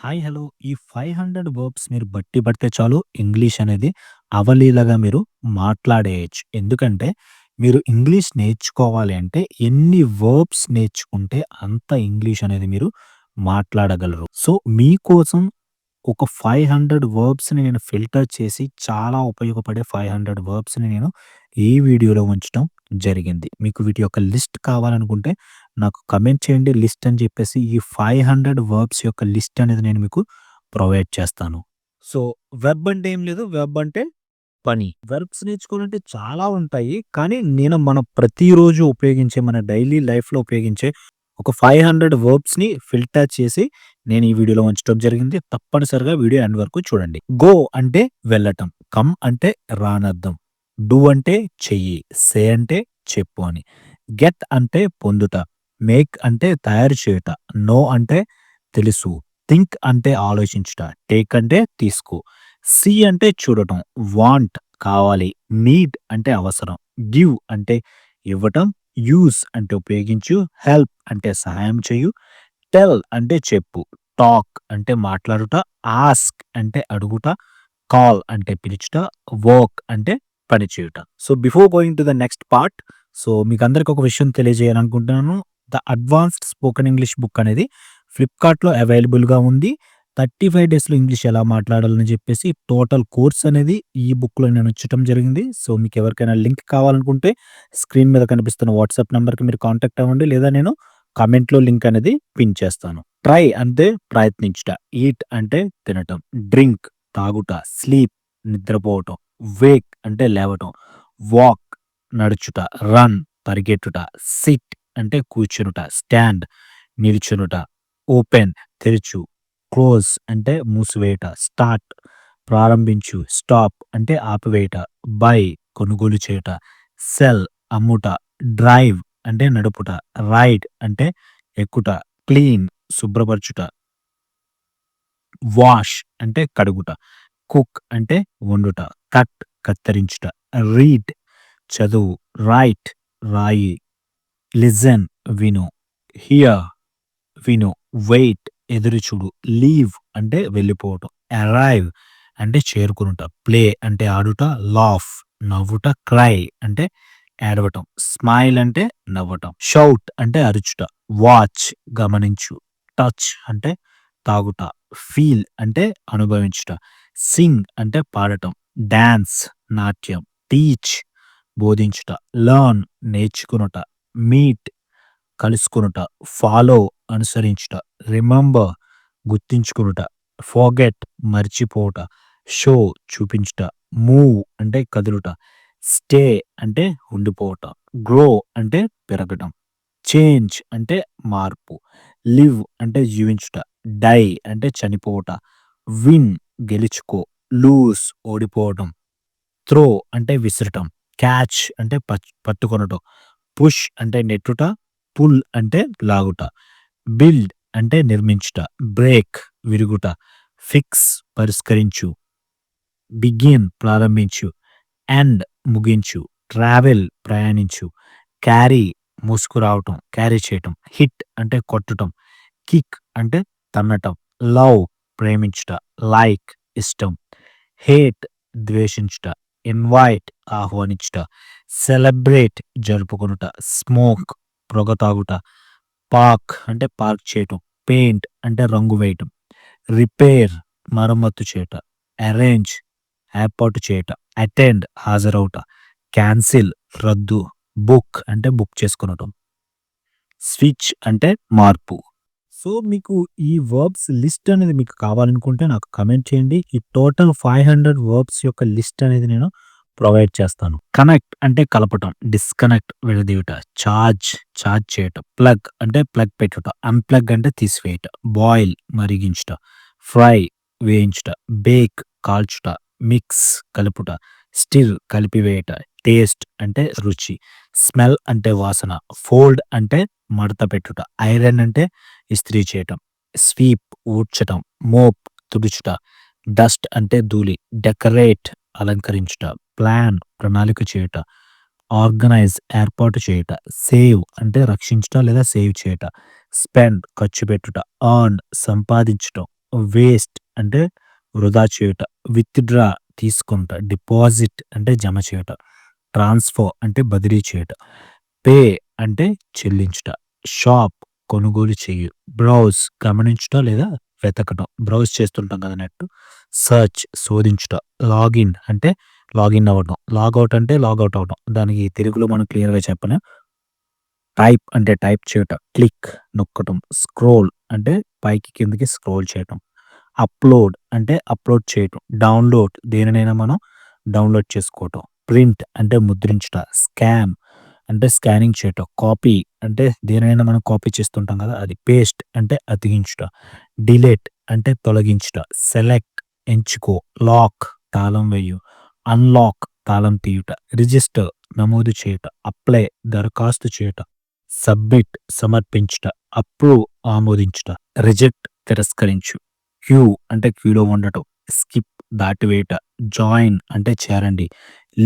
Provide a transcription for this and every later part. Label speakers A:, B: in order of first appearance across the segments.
A: Hi! Hello! ఈ 500 verbs మీరు బట్టి పడితే చాలు ఇంగ్లీష్ అనేది అవలీలగా మీరు మాట్లాడేయొచ్చు. ఎందుకంటే మీరు ఇంగ్లీష్ నేర్చుకోవాలి అంటే ఎన్ని వర్బ్స్ నేర్చుకుంటే అంత ఇంగ్లీష్ అనేది మీరు మాట్లాడగలరు. సో, మీకోసం ఒక 500 వర్బ్స్‌ని నేను ఫిల్టర్ చేసి చాలా ఉపయోగపడే 500 వర్బ్స్‌ని నేను ఈ వీడియోలో ఉంచడం జరిగింది. మీకు వీటి యొక్క లిస్ట్ కావాలనుకుంటే నాకు కమెంట్ చేయండి లిస్ట్ అని చెప్పేసి ఈ 500 వర్బ్స్ యొక్క లిస్ట్ అనేది నేను మీకు ప్రొవైడ్ చేస్తాను. సో, వెబ్ అంటే ఏం లేదు. వెబ్ అంటే పని. వెర్బ్స్ నేర్చుకోవాలంటే చాలా ఉంటాయి. కానీ నేను మన ప్రతిరోజు ఉపయోగించే మన డైలీ లైఫ్‌లో ఉపయోగించే ఒక 500 వర్బ్స్‌ని ఫిల్టర్ చేసి నేను ఈ వీడియోలో ఉంచటం జరిగింది. తప్పనిసరిగా వీడియో ఎండ్ వరకు చూడండి. గో అంటే వెళ్ళటం. కమ్ అంటే రానర్థం. డూ అంటే చెయ్యి. సే అంటే చెప్పు అని. గెట్ అంటే పొందుట. మేక్ అంటే తయారు చేయుట. నో అంటే తెలుసు. థింక్ అంటే ఆలోచించుట. టేక్ అంటే తీసుకో. సీ అంటే చూడటం. వాంట్ కావాలి. నీడ్ అంటే అవసరం. గివ్ అంటే ఇవ్వటం. యూజ్ అంటే ఉపయోగించు. హెల్ప్ అంటే సహాయం చేయు. టెల్ అంటే చెప్పు. టాక్ అంటే మాట్లాడుట. ఆస్క్ అంటే అడుగుట. కాల్ అంటే పిలుచుట. వర్క్ అంటే పని చేయుట. So, before going to the next part so, మీకు అందరికి ఒక విషయం తెలియజేయాలనుకుంటున్నాను. The advanced spoken English book అనేది ఫ్లిప్‌కార్ట్‌లో అవైలబుల్‌గా ఉంది. 35 డేస్‌లో ఇంగ్లీష్ ఎలా మాట్లాడాలని చెప్పేసి టోటల్ కోర్స్ అనేది ఈ బుక్‌లో నేను ఉంచడం జరిగింది. సో, మీకు ఎవరికైనా లింక్ కావాలనుకుంటే స్క్రీన్ మీద కనిపిస్తున్న వాట్సాప్ నెంబర్కి మీరు కాంటాక్ట్ అవ్వండి. లేదా నేను కమెంట్లో లింక్ అనేది పిన్ చేస్తాను. ట్రై అంటే ప్రయత్నించుట. ఈట్ అంటే తినటం. డ్రింక్ తాగుట. స్లీప్ నిద్రపోవటం. వేక్ అంటే లేవటం. వాక్ నడుచుట. రన్ పరిగెట్టుట. సిట్ అంటే కూర్చునుట. స్టాండ్ నిల్చునుట ఓపెన్ తెరుచు. క్లోజ్ అంటే మూసివేయుట. స్టార్ట్ ప్రారంభించు. స్టాప్ అంటే ఆపివేయుట. బై కొనుగోలు చేయుట. సెల్ అమ్ముట. డ్రైవ్ అంటే నడుపుట. రైడ్ అంటే ఎక్కుట. క్లీన్ శుభ్రపరచుట. వాష్ అంటే కడుగుట. కుక్ అంటే వండుట. కట్ కత్తిరించుట. రీడ్ చదువు. రైట్ రాయి. లిజన్ విను. హియర్ విను. వెయిట్ ఎదురుచూడు. లీవ్ అంటే వెళ్ళిపోవటం. అరైవ్ అంటే చేరుకొనుట. ప్లే అంటే ఆడుట. లాఫ్ నవ్వుట. క్రై అంటే ఏడవటం. స్మైల్ అంటే నవ్వటం. షౌట్ అంటే అరుచుట. వాచ్ గమనించు. టచ్ అంటే తాగుట. ఫీల్ అంటే అనుభవించుట. సింగ్ అంటే పాడటం. డాన్స్ నాట్యం. టీచ్ బోధించుట. లర్న్ నేర్చుకునుట మీట్ కలుసుకొనుట. ఫాలో అనుసరించుట. రిమెంబర్ గుర్తించుకునుట ఫోగెట్ మర్చిపోవుట. షో చూపించుట. మూవ్ అంటే కదులుట. స్టే అంటే ఉండిపోవుట. గ్రో అంటే పెరగటం. చేంజ్ అంటే మార్పు. లివ్ అంటే జీవించుట. డై అంటే చనిపోవుట. విన్ గెలుచుకో. లూజ్ ఓడిపోవటం. త్రో అంటే విసరటం. క్యాచ్ అంటే పచ్ పట్టుకొనటం. పుష్ అంటే నెట్టుట. పుల్ అంటే లాగుట. బిల్డ్ అంటే నిర్మించుట. బ్రేక్ విరుగుట. ఫిక్స్ పరిష్కరించు. బిగిన్ ప్రారంభించు. ఎండ్ ముగించు. ట్రావెల్ ప్రయాణించు. క్యారీ మోసుకురావటం. క్యారీ చేయటం. హిట్ అంటే కొట్టటం. కిక్ అంటే తన్నటం. లవ్ ప్రేమించుట. లైక్ ఇష్టం. హేట్ ద్వేషించుట. ఇన్వైట్ ఆహ్వానించుట. సెలబ్రేట్ జరుపుకొనుట. స్మోక్ పొగ తాగుట. పార్క్ అంటే పార్క్ చేయటం. పెయింట్ అంటే రంగు వేయటం. రిపేర్ మరమ్మత్తు చేయట అరేంజ్ ఏర్పాటు చేయట అటెండ్ హాజరవుట. క్యాన్సిల్ రద్దు. బుక్ అంటే బుక్ చేసుకునటం స్విచ్ అంటే మార్పు. సో, మీకు ఈ వర్బ్స్ లిస్ట్ అనేది మీకు కావాలనుకుంటే నాకు కమెంట్ చేయండి. ఈ టోటల్ 500 వర్బ్స్ యొక్క లిస్ట్ అనేది నేను ప్రొవైడ్ చేస్తాను. కనెక్ట్ అంటే కలపటం. డిస్కనెక్ట్ విడదీయుట. చార్జ్ చార్జ్ చేయటం. ప్లగ్ అంటే ప్లగ్ పెట్టుట. అన్‌ప్లగ్ అంటే తీసివేయట బాయిల్ మరిగించుట. ఫ్రై వేయించుట. బేక్ కాల్చుట. మిక్స్ కలుపుట. స్టిర్ కలిపివేయట టేస్ట్ అంటే రుచి. స్మెల్ అంటే వాసన. ఫోల్డ్ అంటే మడత పెట్టుట. ఐరన్ అంటే ఇస్త్రీ చేయటం. స్వీప్ ఊడ్చటం. మోప్ తుడుచుట. డస్ట్ అంటే ధూళి. డెకరేట్ అలంకరించుట. ప్లాన్ ప్రణాళిక చేయుట. ఆర్గనైజ్ ఏర్పాటు చేయుట. సేవ్ అంటే రక్షించుట లేదా సేవ్ చేయుట. స్పెండ్ ఖర్చు పెట్టుట. ఆర్న్ సంపాదించటం. వేస్ట్ అంటే వృధా చేయుట విత్‌డ్రా తీసుకుంట డిపాజిట్ అంటే జమ చేయుట ట్రాన్స్‌ఫర్ అంటే బదిలీ చేయుట. పే అంటే చెల్లించుట. షాప్ కొనుగోలు చేయు. బ్రౌజ్ గమనించుట లేదా వెతకటం. బ్రౌజ్ చేస్తుంటాం కదా నెట్. సెర్చ్ శోధించుట. లాగిన్ అంటే లాగిన్ అవ్వటం. లాగౌట్ అంటే లాగౌట్ అవ్వటం. దానికి తెలుగులో మనం క్లియర్‌గా చెప్పను. టైప్ అంటే టైప్ చేయటం. క్లిక్ నొక్కటం. స్క్రోల్ అంటే పైకి కిందకి స్క్రోల్ చేయటం. అప్లోడ్ అంటే అప్లోడ్ చేయటం. డౌన్లోడ్ దేనినైనా మనం డౌన్లోడ్ చేసుకోవటం. ప్రింట్ అంటే ముద్రించుట స్కామ్ అంటే స్కానింగ్ చేయటం కాపీ అంటే దేనైనా మనం కాపీ చేస్తుంటాం కదా అది పేస్ట్ అంటే అతికించుట డిలేట్ అంటే తొలగించుట సెలెక్ట్ ఎంచుకో లాక్ తాళం వేయు అన్లాక్ తాళం తీయుట రిజిస్టర్ నమోదు చేయుట అప్లై దరఖాస్తు చేయుట సబ్మిట్ సమర్పించుట అప్రూవ్ ఆమోదించుట రిజెక్ట్ తిరస్కరించు క్యూ అంటే క్యూలో ఉండటం స్కిప్ దాటివేయుట జాయిన్ అంటే చేరండి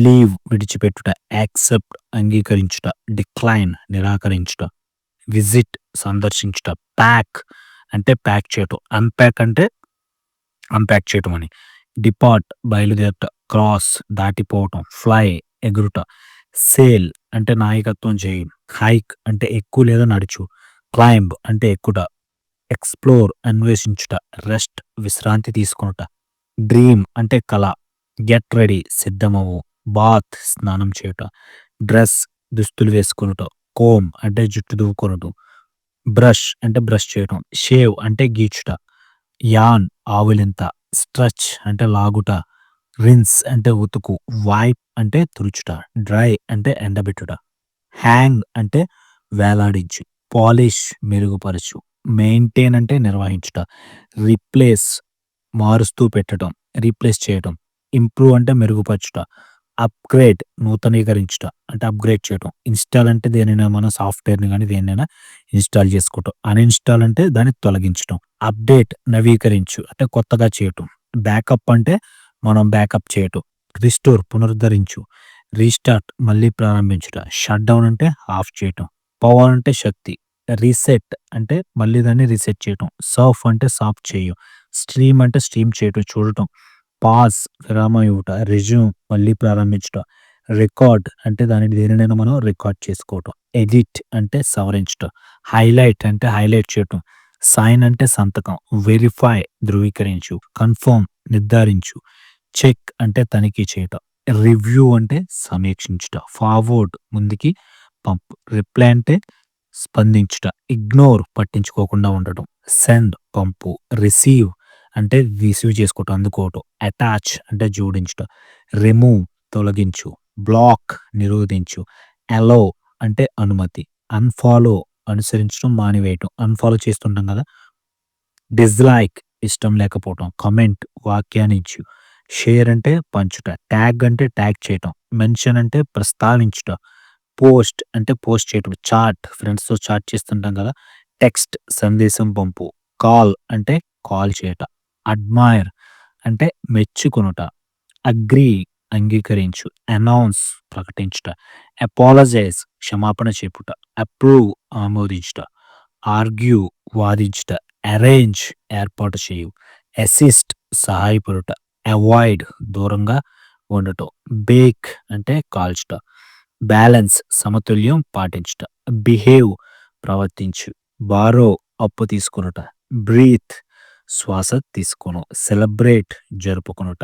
A: లీవ్ విడిచిపెట్టుట యాక్సెప్ట్ అంగీకరించుట డిక్లైన్ నిరాకరించుట విజిట్ సందర్శించుట ప్యాక్ అంటే ప్యాక్ చేయటం. అన్‌ప్యాక్ అంటే అన్‌ప్యాక్ చేయటం అని డిపార్ట్ బయలుదేరుట క్రాస్ దాటిపోవటం ఫ్లై ఎగురుట సేల్ అంటే నాయకత్వం చేయి. హైక్ అంటే ఎక్కువ లేదా నడుచు. క్లైంబ్ అంటే ఎక్కుట. ఎక్స్‌ప్లోర్ అన్వేషించుట రెస్ట్ విశ్రాంతి తీసుకొనుట. డ్రీమ్ అంటే కళ. గెట్ రెడీ సిద్ధమవు బాత్ స్నానం చేయుట డ్రెస్ దుస్తులు వేసుకొనుట కోమ్ అంటే జుట్టు దువ్వుకొనుట బ్రష్ అంటే బ్రష్ చేయటం షేవ్ అంటే గీచుట యాన్ ఆవులింత స్ట్రెచ్ అంటే లాగుట రిన్స్ అంటే ఉతుకు వైప్ అంటే తుడుచుట డ్రై అంటే ఎండబెట్టుట హ్యాంగ్ అంటే వేలాడించు పాలిష్ మెరుగుపరచు మెయింటైన్ అంటే నిర్వహించుట రీప్లేస్ మారుస్తూ పెట్టడం రీప్లేస్ చేయడం ఇంప్రూవ్ అంటే మెరుగుపరచుట అప్‌గ్రేడ్ నూతనీకరించుట అంటే అప్‌గ్రేడ్ చేయటం. ఇన్‌స్టాల్ అంటే దేనైనా మన సాఫ్ట్‌వేర్‌ని కానీ దేన్నైనా ఇన్‌స్టాల్ చేసుకోవటం. అన్‌ఇన్‌స్టాల్ అంటే దాన్ని తొలగించటం. అప్‌డేట్ నవీకరించు అంటే కొత్తగా చేయటం. బ్యాకప్ అంటే మనం బ్యాకప్ చేయటం. రిస్టోర్ పునరుద్ధరించు. రీస్టార్ట్ మళ్ళీ ప్రారంభించుట. షట్ డౌన్ అంటే ఆఫ్ చేయటం. పవర్ అంటే శక్తి. రీసెట్ అంటే మళ్ళీ దాన్ని రీసెట్ చేయటం. సర్ఫ్ అంటే సాఫ్ చేయు. స్ట్రీమ్ అంటే స్ట్రీమ్ చేయటం చూడటం. పాస్ విరామం ఇవ్వట రెజ్యూమ్ మళ్ళీ ప్రారంభించుట రికార్డ్ అంటే దానిని దేనినైనా మనం రికార్డ్ చేసుకోవటం ఎడిట్ అంటే సవరించటం హైలైట్ అంటే హైలైట్ చేయటం సైన్ అంటే సంతకం వెరిఫై ధృవీకరించు కన్ఫర్మ్ నిర్ధారించు చెక్ అంటే తనిఖీ చేయటం రివ్యూ అంటే సమీక్షించుట ఫార్వర్డ్ ముందుకి పంప్ రిప్లై అంటే స్పందించుట ఇగ్నోర్ పట్టించుకోకుండా ఉండటం సెండ్ పంపు రిసీవ్ అంటే రిసీవ్ చేసుకోవటం అందుకోవటం. అటాచ్ అంటే జోడించటం. రిమూవ్ తొలగించు. బ్లాక్ నిరోధించు. అలో అంటే అనుమతి. అన్‌ఫాలో అనుసరించడం మానివేయటం. అన్‌ఫాలో చేస్తుంటాం కదా? డిస్‌లైక్ ఇష్టం లేకపోవటం. కమెంట్ వాక్యానించు. షేర్ అంటే పంచుట. ట్యాగ్ అంటే ట్యాగ్ చేయటం. మెన్షన్ అంటే ప్రస్తావించుట. పోస్ట్ అంటే పోస్ట్ చేయటం. చాట్ ఫ్రెండ్స్‌తో చాట్ చేస్తుంటాం కదా? టెక్స్ట్ సందేశం పంపు. కాల్ అంటే కాల్ చేయటం. అడ్మైర్ అంటే మెచ్చుకొనుట అగ్రీ అంగీకరించు అనౌన్స్ ప్రకటించుట అపాలజైజ్ క్షమాపణ చెప్పుట అప్రూవ్ ఆమోదించుట ఆర్గ్యూ వాదించుట అరేంజ్ ఏర్పాటు చేయు అసిస్ట్ సహాయపడుట అవాయిడ్ దూరంగా ఉండటం బేక్ అంటే కాల్చుట బ్యాలెన్స్ సమతుల్యం పాటించుట బిహేవ్ ప్రవర్తించు బారో అప్పు తీసుకొనుట బ్రీత్ శ్వాస తీసుకోను. సెలబ్రేట్ జరుపుకొనుట.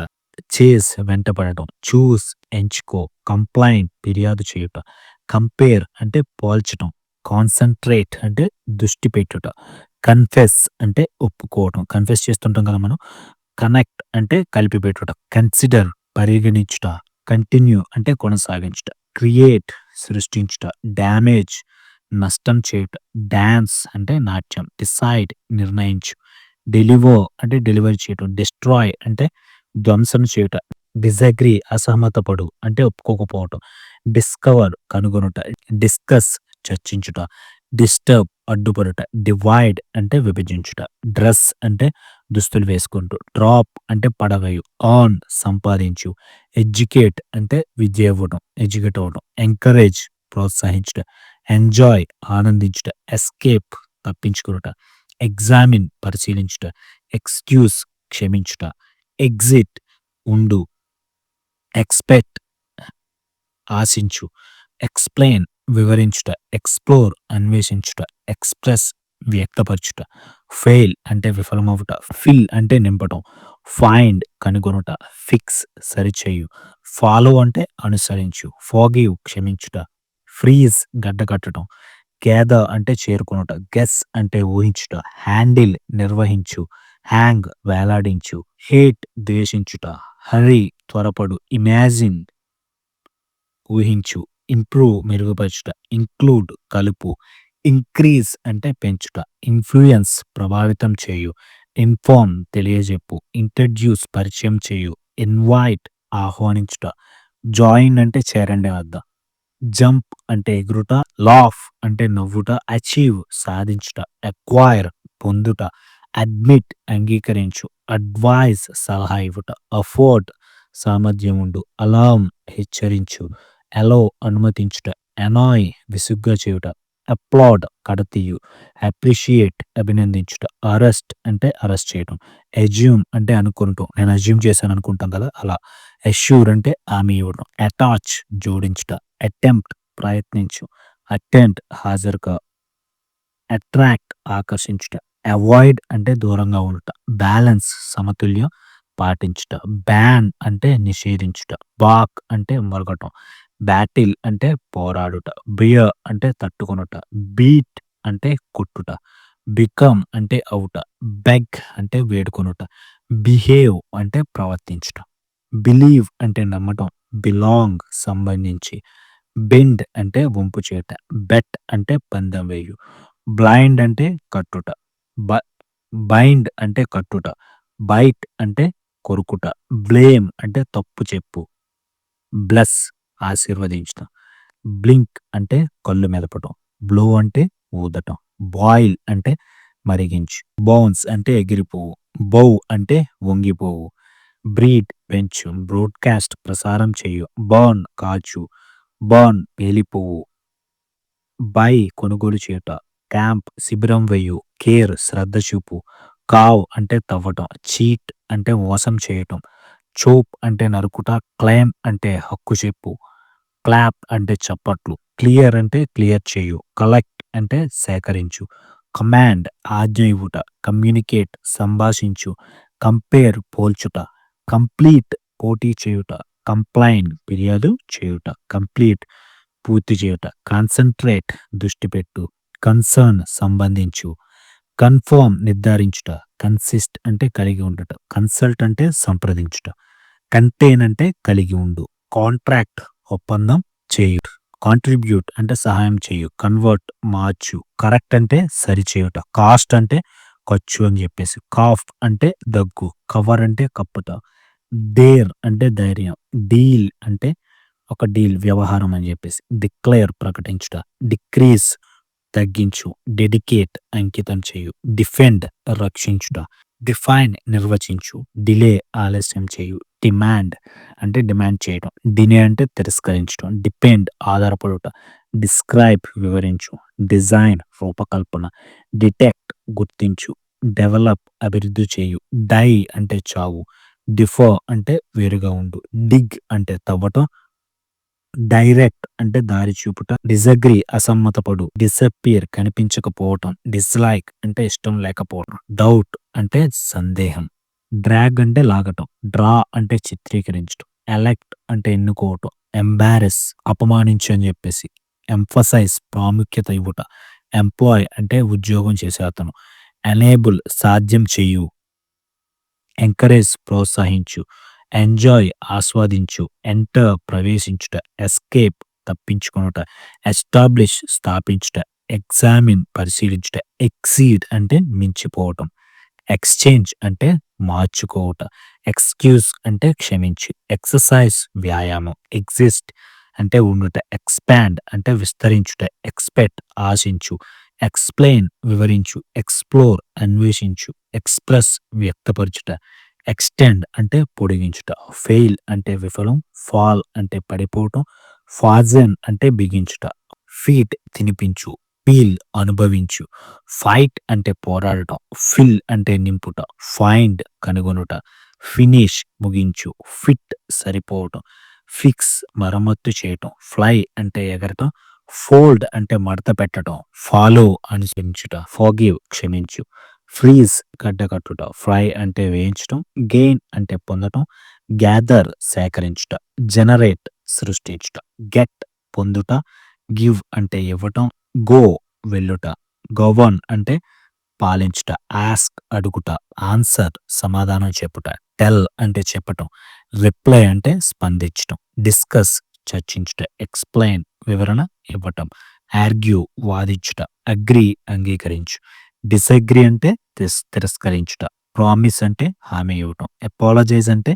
A: చేస్ వెంటపడటం చూస్ ఎంచుకో కంప్లైంట్ ఫిర్యాదు చేయుట. కంపేర్ అంటే పోల్చటం. కాన్సంట్రేట్ అంటే దృష్టి పెట్టుట. కన్ఫెస్ అంటే ఒప్పుకోవటం. కన్ఫెస్ చేస్తుంటాం కదా మనం. కనెక్ట్ అంటే కలిపి పెట్టుట. కన్సిడర్ పరిగణించుట. కంటిన్యూ అంటే కొనసాగించుట. క్రియేట్ సృష్టించుట. డ్యామేజ్ నష్టం చేయుట. డ్యాన్స్ అంటే నాట్యం. డిసైడ్ నిర్ణయించు. డెలివో అంటే డెలివరీ చేయటం డిస్ట్రాయ్ అంటే ధ్వంసం చేయుట డిజగ్రీ అసహమతపడు అంటే ఒప్పుకోకపోవటం డిస్కవర్ కనుగొనుట డిస్కస్ చర్చించుట డిస్టర్బ్ అడ్డుపడుట డివైడ్ అంటే విభజించుట డ్రెస్ అంటే దుస్తులు వేసుకుంటూ డ్రాప్ అంటే పడవేయు ఆన్ సంపాదించు ఎడ్యుకేట్ అంటే విద్య ఇవ్వడం ఎడ్యుకేట్ అవ్వడం ఎంకరేజ్ ప్రోత్సహించుట ఎంజాయ్ ఆనందించుట ఎస్కేప్ తప్పించుకునుట ఎగ్జామిన్ పరిశీలించుట ఎక్స్‌క్యూజ్ క్షమించుట. ఎగ్జిట్ ఉండు. ఎక్స్‌పెక్ట్ ఆశించు. ఎక్స్‌ప్లెయిన్ వివరించుట. ఎక్స్‌ప్లోర్ అన్వేషించుట. ఎక్స్‌ప్రెస్ వ్యక్తపరచుట. ఫెయిల్ అంటే విఫలమవుట. ఫిల్ అంటే నింపటం. ఫైండ్ కనుగొనుట. ఫిక్స్ సరిచేయు. ఫాలో అంటే అనుసరించు. ఫర్గివ్ క్షమించుట. ఫ్రీజ్ గడ్డకట్టడం. గ్యాదర్ అంటే చేరుకొనుట. గెస్ అంటే ఊహించుట. హ్యాండిల్ నిర్వహించు. హ్యాంగ్ వేలాడించు. హేట్ ద్వేషించుట. హరీ త్వరపడు. ఇమాజిన్ ఊహించు. ఇంప్రూవ్ మెరుగుపరచుట. ఇంక్లూడ్ కలుపు. ఇంక్రీజ్ అంటే పెంచుట. ఇన్‌ఫ్లూయెన్స్ ప్రభావితం చేయు. ఇన్ఫార్మ్ తెలియజెప్పు. ఇంట్రడ్యూస్ పరిచయం చేయు. ఇన్వైట్ ఆహ్వానించుట. జాయిన్ అంటే చేరండి వద్ద జంప్ అంటే ఎగురుట. లాఫ్ అంటే నవ్వుట. అచీవ్ సాధించుట. అక్వైర్ పొందుట. అడ్మిట్ అంగీకరించు. అడ్వైస్ సలహా ఇవ్వుట. అఫోర్డ్ సామర్థ్యం ఉండు. అలార్మ్ హెచ్చరించు. అలో అనుమతించుట. అనాయ్ విసుగ్గా చేయుట. అప్లాడ్ కడతీయు. అప్రిషియేట్ అభినందించుట. అరెస్ట్ అంటే అరెస్ట్ చేయటం అజ్యూమ్ అంటే అనుకుంటాం నేను అజ్యూమ్ చేశాను అనుకుంటాం కదా అలా. అష్యూర్ అంటే హామీ ఇవ్వడం. అటాచ్ జోడించుట. అటెంప్ట్ ప్రయత్నించు. అటెండ్ హాజరుగా. అట్రాక్ట్ ఆకర్షించుట. అవాయిడ్ అంటే దూరంగా ఉండుట. బ్యాలెన్స్ సమతుల్యం పాటించుట. బ్యాన్ అంటే నిషేధించుట. బాక్ అంటే మరగటం బ్యాటిల్ అంటే పోరాడుట. బియర్ అంటే తట్టుకొనుట. బీట్ అంటే కొట్టుట. బికమ్ అంటే అవుట. బెగ్ అంటే వేడుకొనుట. బిహేవ్ అంటే ప్రవర్తించుట. బిలీవ్ అంటే నమ్మటం. బిలాంగ్ సంబంధించి. బెండ్ అంటే వంపు చేయట. బెట్ అంటే పందెం వేయు. బ్లైండ్ అంటే కట్టుట. బ బైండ్ అంటే కట్టుట. బైట్ అంటే కొరుకుట. బ్లేమ్ అంటే తప్పు చెప్పు. బ్లెస్ ఆశీర్వదించుట. బ్లింక్ అంటే కళ్ళు మెదపటం. బ్లో అంటే ఊదటం. బాయిల్ అంటే మరిగించు. బౌన్స్ అంటే ఎగిరిపోవు. బౌ అంటే వంగిపోవు. బ్రీడ్ పెంచు. బ్రోడ్‌కాస్ట్ ప్రసారం చేయు. బర్న్ కాల్చు. బర్న్ పేలిపోవు. బై కొనుగోలు చేయుట. క్యాంప్ శిబిరం వేయు. కేర్ శ్రద్ధ చూపు. కావ్ అంటే తవ్వటం. చీట్ అంటే మోసం చేయటం. చోప్ అంటే నరుకుట. క్లైమ్ అంటే హక్కు చెప్పు. క్లాప్ అంటే చప్పట్లు. క్లియర్ అంటే క్లియర్ చేయు. కలెక్ట్ అంటే సేకరించు. కమాండ్ ఆజ్ఞ ఇవ్వుట. కమ్యూనికేట్ సంభాషించు. కంపేర్ పోల్చుట. కంప్లీట్ పోటీ చేయుట. కంప్లైన్ ఫిర్యాదు చేయుట. కంప్లీట్ పూర్తి చేయుట. కాన్సన్ట్రేట్ దృష్టి పెట్టు. కన్సర్న్ సంబంధించు. కన్ఫర్మ్ నిర్ధారించుట. కన్సిస్ట్ అంటే కలిగి ఉండుట. కన్సల్ట్ అంటే సంప్రదించుట. కంటైన్ అంటే కలిగి ఉండు. కాంట్రాక్ట్ ఒప్పందం చేయు కాంట్రిబ్యూట్ అంటే సహాయం చేయు. కన్వర్ట్ మార్చు. కరెక్ట్ అంటే సరిచేయుట. కాస్ట్ అంటే ఖర్చు అని చెప్పేసి. కాఫ్ అంటే దగ్గు. కవర్ అంటే కప్పుట. డేర్ అంటే ధైర్యం. డీల్ అంటే ఒక డీల్ వ్యవహారం అని చెప్పేసి. డిక్లేర్ ప్రకటించుట. డిక్రీజ్ తగ్గించు. డెడికేట్ అంకితం చేయు. డిఫెండ్ రక్షించుట. డిఫైన్ నిర్వచించు. డిలే ఆలస్యం చేయు. డిమాండ్ అంటే డిమాండ్ చేయడం. డినే అంటే తిరస్కరించడం. డిపెండ్ ఆధారపడుట. డిస్క్రైబ్ వివరించు. డిజైన్ రూపకల్పన. డిటెక్ట్ గుర్తించు. డెవలప్ అభివృద్ధి చేయు. డై అంటే చావు. డిఫో అంటే వేరుగా ఉండు. డిగ్ అంటే తవ్వటం. డైరెక్ట్ అంటే దారి చూపుట. డిసగ్రీ అసమ్మతపడు. డిసప్పియర్ కనిపించకపోవటం. డిస్లైక్ అంటే ఇష్టం లేకపోవటం. డౌట్ అంటే సందేహం. డ్రాగ్ అంటే లాగటం. డ్రా అంటే చిత్రీకరించటం. ఎలెక్ట్ అంటే ఎన్నుకోవటం. ఎంబారెస్ అపమానించు అని చెప్పేసి. ఎంఫసైజ్ ప్రాముఖ్యత ఇవ్వట ఎంప్లాయ్ అంటే ఉద్యోగం చేసే అతను. ఎనేబుల్ సాధ్యం చేయు. ఎంకరేజ్ ప్రోత్సహించు. ఎంజాయ్ ఆస్వాదించు. ఎంటర్ ప్రవేశించుట. ఎస్కేప్ తప్పించుకొనుట. ఎస్టాబ్లిష్ స్థాపించుట. ఎగ్జామిన్ పరిశీలించుట. ఎక్సీడ్ అంటే మించిపోవటం. ఎక్స్చేంజ్ అంటే మార్చుకోవట ఎక్స్‌క్యూజ్ అంటే క్షమించు. ఎక్సర్సైజ్ వ్యాయామం. ఎగ్జిస్ట్ అంటే ఉండుట. ఎక్స్‌పాండ్ అంటే విస్తరించుట. ఎక్స్‌పెక్ట్ ఆశించు. ఎక్స్‌ప్లెయిన్ వివరించు. ఎక్స్‌ప్లోర్ అన్వేషించు. ఎక్స్‌ప్రెస్ వ్యక్తపరచుట. ఎక్స్‌టెండ్ అంటే పొడిగించుట. ఫెయిల్ అంటే విఫలం. ఫాల్ అంటే పడిపోవటం. ఫాజన్ అంటే బిగించుట. ఫీట్ తినిపించు. ఫీల్ అనుభవించు ఫైట్ అంటే పోరాడటం ఫిల్ అంటే నింపుట ఫైండ్ కనుగొనుట ఫినిష్ ముగించు ఫిట్ సరిపోవటం ఫిక్స్ మరమ్మత్తు చేయటం ఫ్లై అంటే ఎగరటం ఫోల్డ్ అంటే మడత పెట్టడం ఫాలో అనుసరించుట ఫాగివ్ క్షమించు ఫ్రీజ్ గడ్డకట్టుట ఫ్రై అంటే వేయించటం గెయిన్ అంటే పొందటం గ్యాదర్ సేకరించుట జనరేట్ సృష్టించుట గెట్ పొందుట గివ్ అంటే ఇవ్వటం గో వెళ్ళుట గవర్న్ అంటే పాలించుట ఆస్క్ అడుగుట ఆన్సర్ సమాధానం చెప్పుట టెల్ అంటే చెప్పటం రిప్లై అంటే స్పందించటం డిస్కస్ చర్చించుట ఎక్స్ప్లెయిన్ వివరణ ఇవ్వటం. ఆర్గ్యూ వాదించుట అగ్రి అంగీకరించు. డిసగ్రీ అంటే తిరస్- తిరస్కరించుట. ప్రామిస్ అంటే హామీ ఇవ్వటం. అపాలజైజ్ అంటే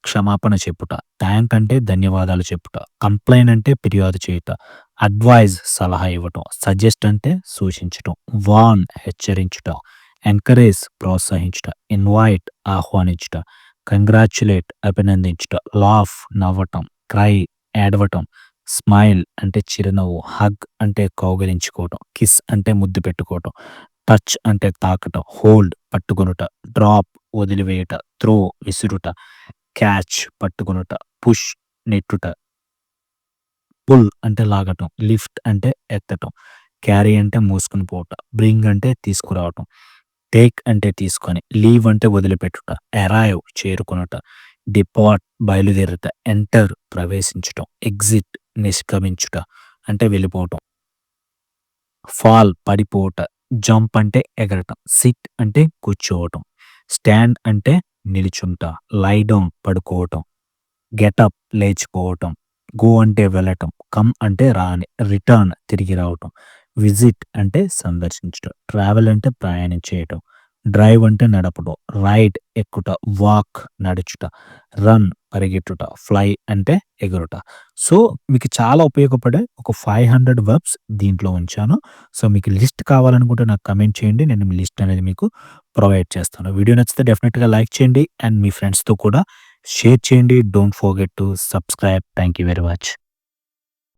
A: క్షమాపణ చెప్పుట. థ్యాంక్ అంటే ధన్యవాదాలు చెప్పుట. కంప్లైంట్ అంటే ఫిర్యాదు చేయుట. అడ్వైజ్ సలహా ఇవ్వటం. సజెస్ట్ అంటే సూచించటం. వాన్ హెచ్చరించుట. ఎంకరేజ్ ప్రోత్సహించుట. ఇన్వైట్ ఆహ్వానించుట. కంగ్రాచులేట్ అభినందించుట. లాఫ్ నవ్వటం. క్రై ఏడవటం స్మైల్ అంటే చిరునవ్వు హగ్ అంటే కౌగిలించుకోవటం కిస్ అంటే ముద్దు పెట్టుకోవటం టచ్ అంటే తాకటం హోల్డ్ పట్టుకొనుట డ్రాప్ వదిలివేయుట త్రో విసురుట క్యాచ్ పట్టుకొనుట పుష్ నెట్టుట పుల్ అంటే లాగటం లిఫ్ట్ అంటే ఎత్తటం క్యారీ అంటే మోసుకుని పోవటం బ్రింగ్ అంటే తీసుకురావటం టేక్ అంటే తీసుకొని లీవ్ అంటే వదిలిపెట్టుట అరైవ్ చేరుకొనుట డిపార్ట్ బయలుదేరుట ఎంటర్ ప్రవేశించటం ఎగ్జిట్ నిష్క్రమించుట అంటే వెళ్ళిపోవటం. ఫాల్ పడిపోవట జంప్ అంటే ఎగరటం సిట్ అంటే కూర్చోవటం స్టాండ్ అంటే నిలుచుంట లై డౌన్ పడుకోవటం గెటప్ లేచిపోవటం గో అంటే వెళ్ళటం కమ్ అంటే రాని రిటర్న్ తిరిగి రావటం విజిట్ అంటే సందర్శించటం ట్రావెల్ అంటే ప్రయాణం చేయటం డ్రైవ్ అంటే నడపడం రైడ్ ఎక్కుట వాక్ నడుచుట రన్ పరిగెట్టుట ఫ్లై అంటే ఎగురుట. సో మీకు చాలా ఉపయోగపడే ఒక ఫైవ్ హండ్రెడ్ వర్బ్స్ దీంట్లో ఉంచాను. సో మీకు లిస్ట్ కావాలనుకుంటే నాకు కమెంట్ చేయండి. నేను మీ లిస్ట్ అనేది మీకు ప్రొవైడ్ చేస్తాను. వీడియో నచ్చితే డెఫినెట్గా లైక్ చేయండి. అండ్ మీ ఫ్రెండ్స్తో కూడా షేర్ చేయండి. Don't forget to subscribe thank you very much